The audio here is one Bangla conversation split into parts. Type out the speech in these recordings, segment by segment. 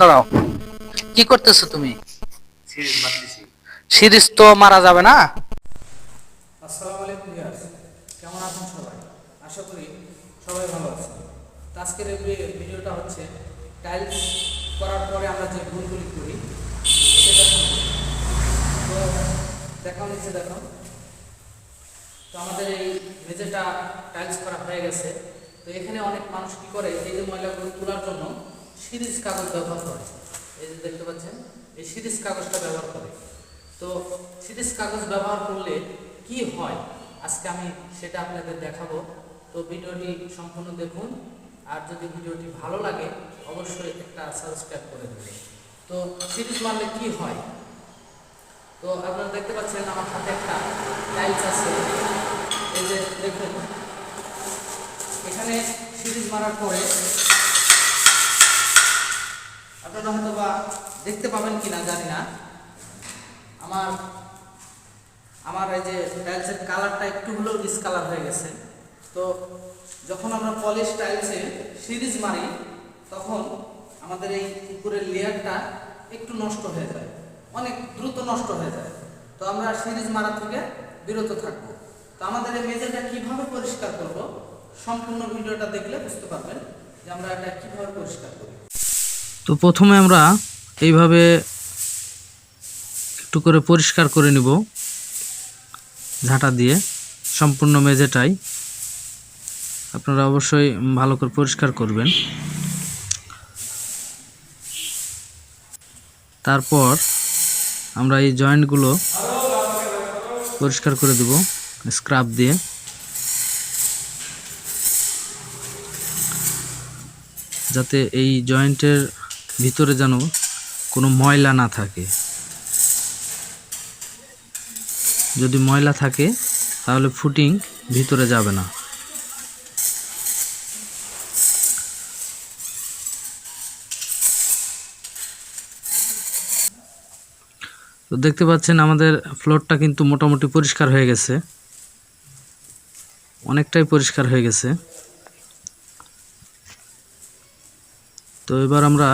দাঁড়াও, কি করতেছো তুমি? সিরিজ তো মারা যাবে না? আসসালামু আলাইকুম ভিউয়ার্স কেমন আছেন সবাই? আশা করি সবাই ভালো আছেন। আজকের এই ভিডিওটা হচ্ছে টাইলস করার পরে আমরা যে ভুলগুলি করি তো দেখাও নিচে দেখাও। তো আমাদের এই মেঝেটা টাইলস করা হয়ে গেছে। তো এখানে অনেক মানুষ কি করে এই যে ময়লাগুলো তোলার জন্য সিরিজ কাগজ ব্যবহার করে। এই যে দেখতে পাচ্ছেন, এই সিরিজ কাগজটা ব্যবহার করে। তো সিরিজ কাগজ ব্যবহার করলে কি হয়? আজকে আমি সেটা আপনাদের দেখাবো। তো ভিডিওটি সম্পূর্ণ দেখুন। আর যদি ভিডিওটি ভালো লাগে, অবশ্যই একটা সাবস্ক্রাইব করে দেবেন। তো সিরিজ মারলে কি হয়? তো আপনারা দেখতে পাচ্ছেন, আমার হাতে একটা টাইলস আছে। এই যে দেখুন, এখানে সিরিজ মারার পরে আপনারা হয়তো বা দেখতে পাবেন কিনা জানি না। আমার আমার এই যে টাইলসের কালারটা একটু হলেও ডিসকালার হয়ে গেছে। তো যখন আমরা পলিশ টাইলসে সিরিজ মারি, তখন আমাদের এই উপরের লেয়ারটা একটু নষ্ট হয়ে যায়। অনেক দ্রুত নষ্ট হয়ে যায়। তো আমরা সিরিজ মারা থেকে বিরত থাকব। তো আমাদের এই মেঝেটা কীভাবে পরিষ্কার করব, সম্পূর্ণ ভিডিওটা দেখলে বুঝতে পারবেন যে আমরা এটা কীভাবে পরিষ্কার করি। তো প্রথমে আমরা এইভাবে একটু করে পরিষ্কার করে নিব ঝাঁটা দিয়ে, সম্পূর্ণ মেঝেটাই। আপনারা অবশ্যই ভালো করে পরিষ্কার করবেন। তারপর আমরা এই জয়েন্টগুলো পরিষ্কার করে দেব, স্ক্রাব দিয়ে। যাতে এই জয়েন্টের ভিতরে যেন কোনো ময়লা না থাকে। যদি ময়লা থাকে, তাহলে ফুটিং ভিতরে যাবে না। তো দেখতে পাচ্ছেন, আমাদের ফ্লোরটা কিন্তু মোটামুটি পরিষ্কার হয়ে গেছে। অনেকটাই পরিষ্কার হয়ে গেছে। তো এবার আমরা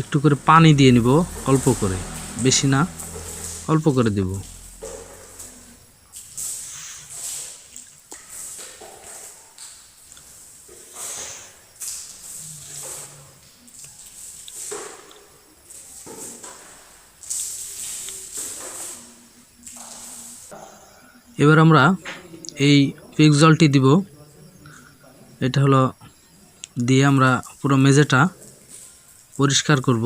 একটু করে পানি দিয়ে নিব, অল্প করে। বেশি না, অল্প করে দেব। এবার আমরা এই পিক জলটি দিব। এটা হলো দিয়ে আমরা পুরো মেঝেটা পরিষ্কার করব।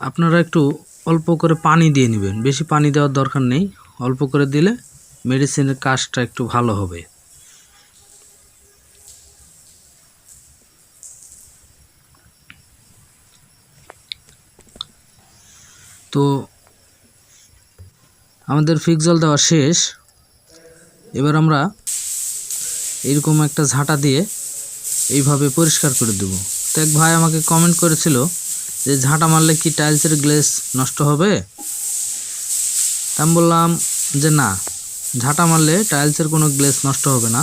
আপনারা একটু অল্প করে পানি দিয়ে নেবেন। বেশি পানি দেওয়ার দরকার নেই। অল্প করে দিলে মেডিসিনের কাজটা একটু ভালো হবে। তো আমাদের ফিক্স জল দেওয়া শেষ। এবার আমরা এরকম একটা ঝাঁটা দিয়ে এইভাবে পরিষ্কার করে দেব। তো এক ভাই আমাকে কমেন্ট করেছিল যে ঝাঁটা মারলে কি টাইলসের গ্লেস নষ্ট হবে? আমি বললাম যে না, ঝাঁটা মারলে টাইলসের কোনো গ্লেস নষ্ট হবে না।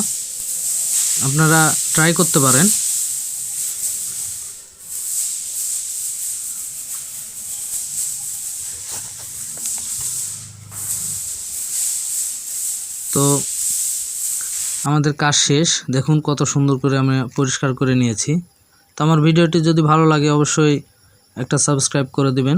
আপনারা ট্রাই করতে পারেন। তো আমাদের কাজ শেষ। দেখুন কত সুন্দর করে আমি পরিষ্কার করে নিয়েছি। তো আমার ভিডিওটি যদি ভালো লাগে অবশ্যই একটা সাবস্ক্রাইব করে দিবেন।